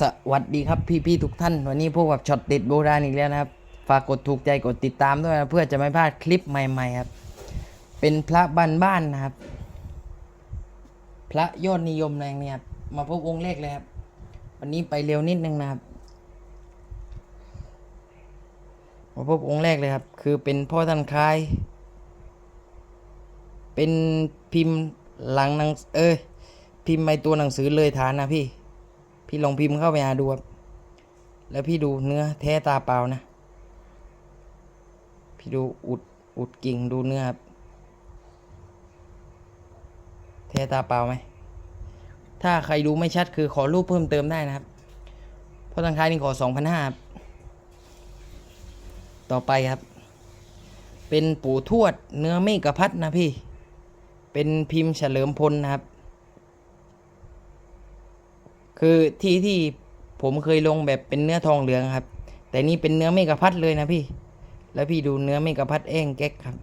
สวัสดีครับพี่ๆทุกท่าน วันนี้พบกับช็อตเด็ดโบราณอีกแล้วนะครับ ฝากกดถูกใจกดติดตามด้วยนะเพื่อจะไม่พลาดคลิปใหม่ๆครับ เป็นพระบ้านๆนะครับ พระยอดนิยมแรงเนี่ยครับมาพบองค์แรกเลยครับ วันนี้ไปเร็วนิดนึงนะครับ มาพบองค์แรกเลยครับ คือเป็นพ่อท่านคาย เป็นพิมพ์หลังหนังเออพิมพ์ในตัวหนังสือเลยฐานนะพี่ พี่ลองพิมพ์เข้าไปหาดูครับแล้วพี่ดูเนื้อแท้ตาเปล่านะ พี่ดูอุดอุดกิ่งดูเนื้อครับแท้ตาเปล่าไหมถ้าใครดูไม่ชัดคือขอรูปเพิ่มเติมได้นะครับ เพราะทางค้ายนี่ขอสองพันห้าต่อไปครับ เป็นปู่ทวดเนื้อเมกะพัดนะพี่ เป็นพิมพ์เฉลิมพลนะครับ คือที่ที่ผมเคยลงแบบเป็นเนื้อทองเหลืองครับ แต่นี่เป็นเนื้อเมกะพัดเลยนะพี่ แล้วพี่ดูเนื้อเมกะพัดเองแก๊กครับ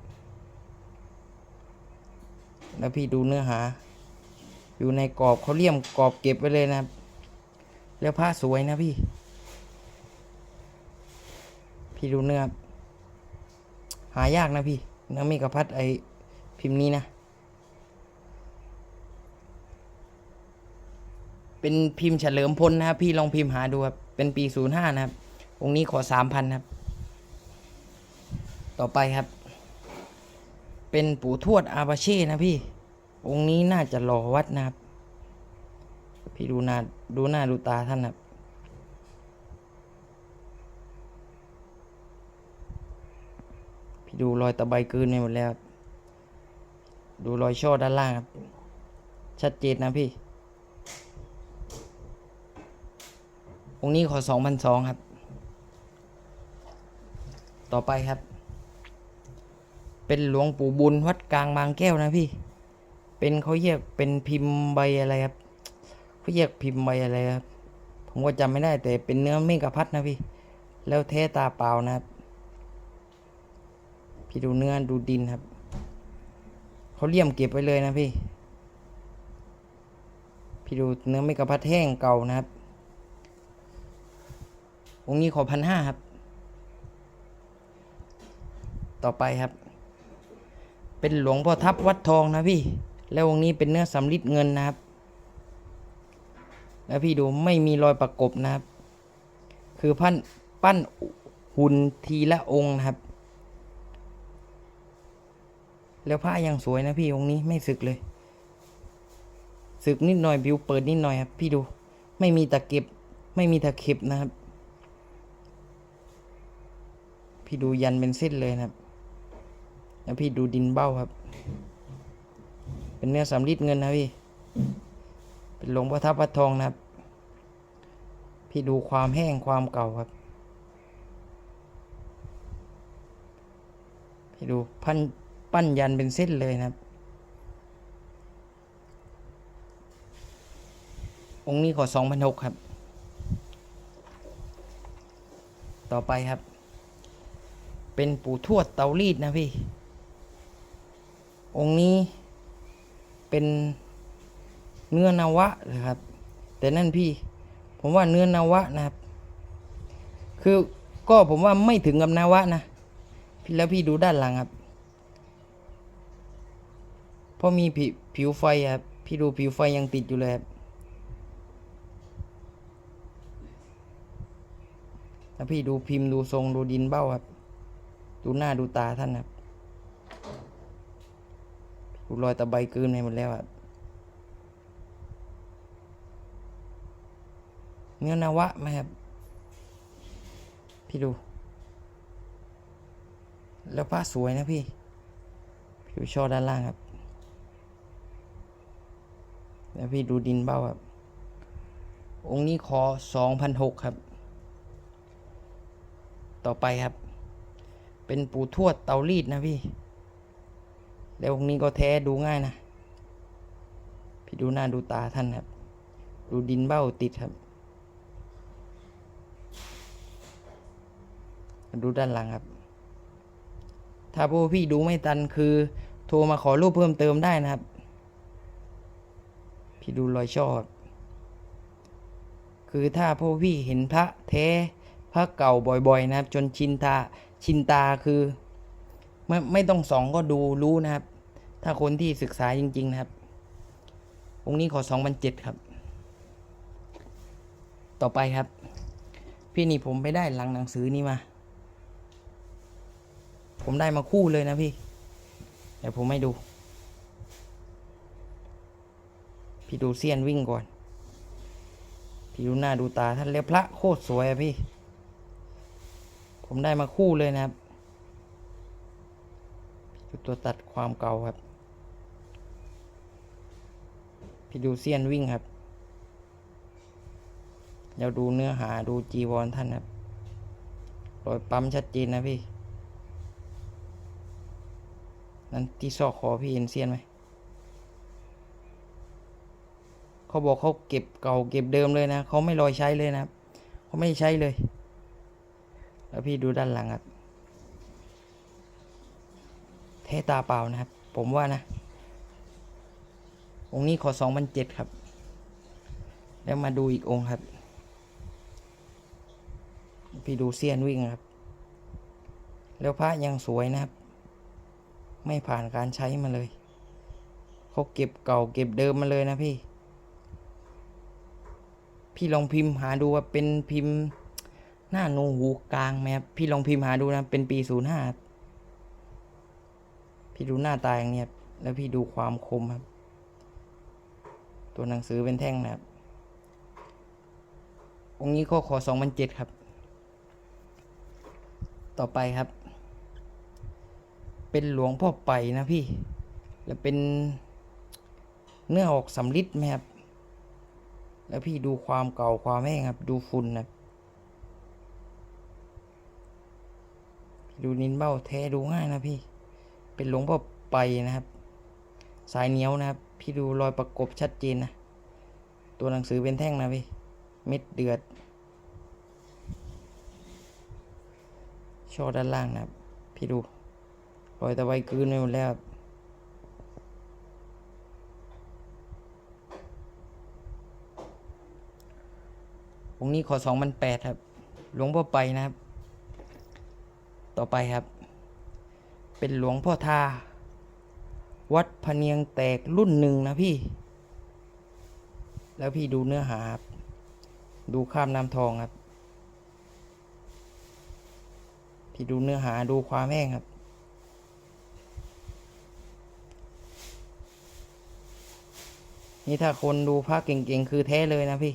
แล้วพี่ดูเนื้อหา อยู่ในกรอบเขาเลี่ยมกรอบเก็บไว้เลยนะครับแล้วผ้าสวยนะพี่ พี่ดูเนื้อหายากนะพี่เนื้อเมกะพัดไอพิมพ์นี้นะ เป็นพิมพ์เฉลิมพลนะครับ พี่ลองพิมพ์หาดูครับ เป็นปีศูนย์ห้านะครับ องค์นี้ขอสามพันครับ ต่อไปครับ เป็นปู่ทวดอาบาเช่นะพี่ องค์นี้น่าจะหล่อวัดนะครับ พี่ดูหน้าดูหน้าดูตาท่านครับพี่ดูรอยตะไบกลืนไปหมดแล้ว ดูรอยช่อด้านล่างครับ ชัดเจนนะพี่ องค์นี้ขอสองพันสองครับ ต่อไปครับ เป็นหลวงปู่บุญวัดกลางบางแก้วนะพี่ เป็นเขาเรียกเป็นพิมพ์ใบอะไรครับเขาเรียกพิมพ์ใบอะไรครับ ผมก็จำไม่ได้แต่เป็นเนื้อเมกะพัดนะพี่ แล้วเทตาเปล่านะครับ พี่ดูเนื้อดูดินครับเขาเลี่ยมเก็บไว้เลยนะพี่ พี่ดูเนื้อเมกะพัดแห้งเก่านะครับ องค์นี้ขอพันห้าครับ ต่อไปครับ เป็นหลวงพ่อทับวัดทองนะพี่ แล้วองค์นี้เป็นเนื้อสำริดเงินนะครับ แล้วพี่ดูไม่มีรอยประกบนะครับ คือพันปั้นหุ่นทีละองค์นะครับ แล้วผ้ายังสวยนะพี่องค์นี้ไม่สึกเลย สึกนิดหน่อยบิวเปิดนิดหน่อยครับ พี่ดู ไม่มีตะเก็บ ไม่มีตะเข็บนะครับ พี่ดูยันเป็นเส้นเลยนะครับ แล้วพี่ดูดินเบ้าครับ เป็นเนื้อสำริดเงินนะพี่ เป็นหลวงพ่อทับวัดทองนะครับ พี่ดูความแห้งความเก่าครับ พี่ดูพันปั้นยันเป็นเส้นเลยนะครับ องค์นี้ขอสองพันหกครับ ต่อไปครับ เป็นปู่ทวดเตารีดนะพี่ องค์นี้เป็นเนื้อนาวะนะครับ แต่นั่นพี่ ผมว่าเนื้อนาวะนะครับ คือก็ผมว่าไม่ถึงกับนาวะนะพี่แล้วพี่ดูด้านหลังครับพราะมีผิผิวไฟครับพี่ดูผิวไฟยังติดอยู่เลยครับแล้วพี่ดูพิมพ์ดูทรงดูดินเบ้าครับ ดูหน้าดูตาท่านครับดูรอยตะไบกลืนไปหมดแล้วครับเนื้อนาวะไหมครับ พี่ดู แล้วผ้าสวยนะพี่ผิวช่อด้านล่างครับ แล้วพี่ดูดินเบ้าครับ องค์นี้ขอสองพันหกครับ ต่อไปครับ เป็นปู่ทวดเตารีดนะพี่ แล้วองค์นี้ก็แท้ดูง่ายนะ พี่ดูหน้าดูตาท่านครับ ดูดินเบ้าติดครับ ดูด้านหลังครับ ถ้าพวกพี่ดูไม่ตันคือ โทรมาขอรูปเพิ่มเติมได้นะครับ พี่ดูรอยช่อครับคือถ้าพวกพี่เห็นพระแท้พระเก่าบ่อยๆนะครับ จนชินตา ชินตาคือ ไม่ไม่ต้องสองก็ดูรู้นะครับ ถ้าคนที่ศึกษาจริง ๆ นะครับองค์นี้ขอสองพันเจ็ดครับ ต่อไปครับ พี่นี่ผมไปได้หลังหนังสือนี้มา ผมได้มาคู่เลยนะพี่ เดี๋ยวผมให้ดู พี่ดูเซียนวิ่งก่อน พี่ดูหน้าดูตาท่านเรียพระโคตรสวยอะพี่ ผมได้มาคู่เลยนะครับพี่ดูตัวตัดความเก่าครับพี่ดูเซียนวิ่งครับเดี๋ยวดูเนื้อหาดูจีวรท่านครับรอยปั๊มชัดเจนนะพี่ นั่นที่ซอกคอพี่เห็นเซียนไหม เขาบอกเขาเก็บเก่าเก็บเดิมเลยนะ เขาไม่ลอยใช้เลยนะครับ เขาไม่ใช้เลย แล้วพี่ดูด้านหลังครับ เทตาเปล่านะครับ ผมว่านะ องค์นี้ขอสองพันเจ็ดครับ แล้วมาดูอีกองค์ครับ พี่ดูเซียนวิ่งครับ แล้วพระยังสวยนะครับ ไม่ผ่านการใช้มาเลยเขาเก็บเก่าเก็บเดิมมาเลยนะพี่ พี่ลองพิมพ์หาดูว่าเป็นพิมพ์ หน้าโนหูกลางไหมครับพี่ลองพิมพ์หาดูนะเป็นปีศูนย์ห้าพี่ดูหน้าตาอย่างเนี้ยแล้วพี่ดูความคมครับ ตัวหนังสือเป็นแท่งนะครับ องค์นี้ก็ขอสองพันเจ็ดครับ ต่อไปครับ เป็นหลวงพ่อไปนะพี่ แล้วเป็นเนื้อออกสำลิดไหมครับ แล้วพี่ดูความเก่าความแห้งครับ ดูฝุ่นนะ ดูนินเบ้าแท้ดูง่ายนะพี่ เป็นหลวงพ่อไปนะครับ สายเหนียวนะครับ พี่ดูรอยประกบชัดเจนนะ ตัวหนังสือเป็นแท่งนะพี่ เม็ดเดือด ช่อด้านล่างนะครับ พี่ดู รอยตะไบกลืนไปหมดแล้วครับองค์นี้ขอสองพันแปดครับ หลวงพ่อไปนะครับ ต่อไปครับ เป็นหลวงพ่อทา วัดพเนียงแตกรุ่นหนึ่งนะพี่ แล้วพี่ดูเนื้อหาครับ ดูข้ามน้ำทองครับ พี่ดูเนื้อหาดูความแห้งครับนี่ถ้าคนดูภาคเก่งๆ คือแท้เลยนะพี่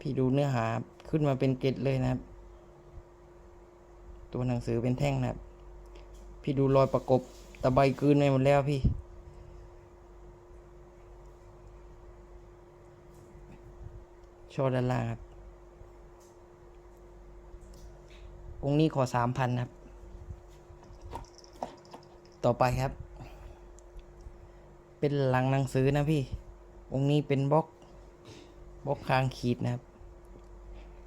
พี่ดูเนื้อหาขึ้นมาเป็นเกตเลยนะครับ ตัวหนังสือเป็นแท่งนะครับ พี่ดูรอยประกบตะไบกืนไปหมดแล้วพี่ โช่อด้านล่างครับองค์นี้ขอสามพันครับ ต่อไปครับ เป็นหลังหนังสือนะพี่ องค์นี้เป็นบล็อกบล็อกคางขีดนะครับ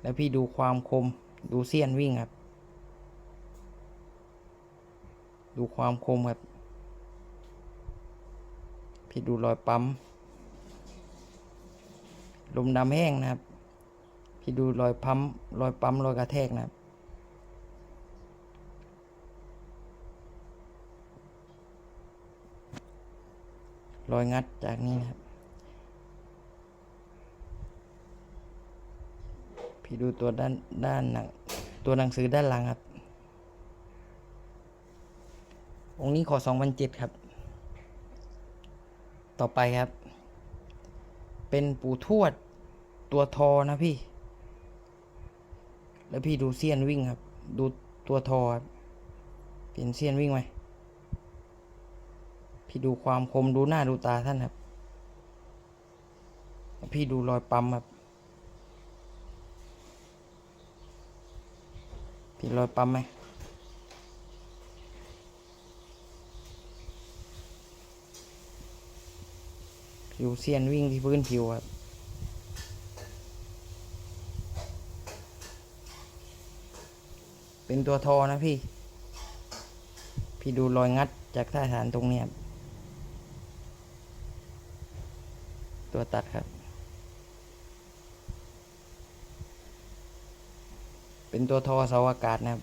แล้วพี่ดูความคมดูเสี้ยนวิ่งครับ ดูความคมครับ พี่ดูรอยปั๊ม ลมดำแห้งนะครับ พี่ดูรอยปั๊มรอยปั๊มรอยกระแทกนะครับรอยงัดจากนี้นะครับ พี่ดูตัวด้านด้านหนังตัวหนังสือด้านหลังครับ องค์นี้ขอสองพันเจ็ดครับ ต่อไปครับ เป็นปู่ทวดตัวทอนะพี่ แล้วพี่ดูเซียนวิ่งครับ ดูตัวทอครับเปลี่ยนเซียนวิ่งไหมพี่ดูความคมดูหน้าดูตาท่านครับ พี่ดูรอยปั๊มครับ พี่รอยปั๊มไหม ผิวเซียนวิ่งที่พื้นผิวครับเป็นตัวทอนะพี่ พี่ดูรอยงัดจากท่าฐานตรงนี้คตัวตัดครับ เป็นตัวทอเสาอากาศนะครับ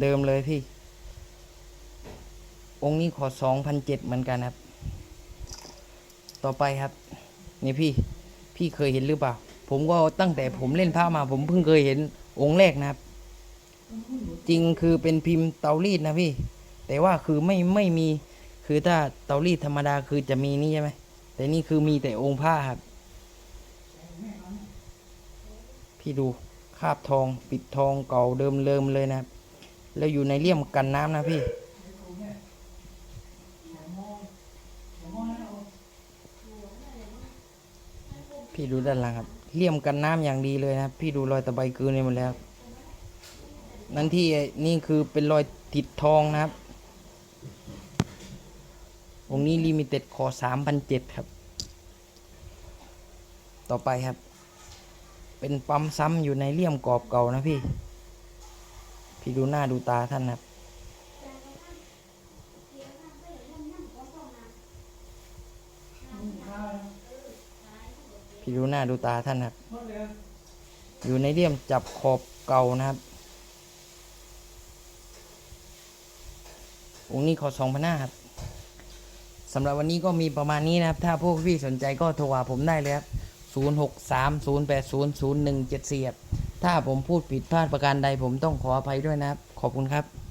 เดิมๆเลยพี่ องค์นี้ขอสองพันเจ็ดเหมือนกันครับ ต่อไปครับ นี่พี่ พี่เคยเห็นหรือเปล่า ผมก็ตั้งแต่ผมเล่นผ้ามา ผมเพิ่งเคยเห็นองค์แรกนะครับ จริงคือเป็นพิมพ์เตารีดนะพี่ แต่ว่าคือไม่ไม่มี คือถ้าเตารีดธรรมดาคือจะมีนี่ใช่ไหม แต่นี่คือมีแต่องค์ผ้าครับ พี่ดูคาบทองปิดทองเก่าเดิมเลิมเลยนะครับ แล้วอยู่ในเลี่ยมกันน้ำนะพี่ พี่ดูด้านหลังครับเลี่ยมกันน้ำอย่างดีเลยนะพี่ดูรอยตะไบเกือเนี่หมดแล้วนั่นที่นี่คือเป็นรอยติดทองนะครับองนี้ลิมิเต็ดขอสามพันเจ็ดครับ ต่อไปครับ เป็นปั๊มซ้ำอยู่ในเลี่ยมกรอบเก่านะพี่ พี่ดูหน้าดูตาท่านนะครับ หน้าดูตาท่านครับ อยู่ในเลี่ยมจับขอบเก่านะครับ องค์นี้ขอสองพันห้าครับสำหรับวันนี้ก็มีประมาณนี้นะครับ ถ้าพวกพี่สนใจก็โทรหาผมได้เลยครับศูนย์หกสามศูนย์แปดศูนย์ศูนย์หนึ่งเจ็ดสี่ถ้าผมพูดผิดพลาดประการใดผมต้องขออภัยด้วยนะครับ ขอบคุณครับ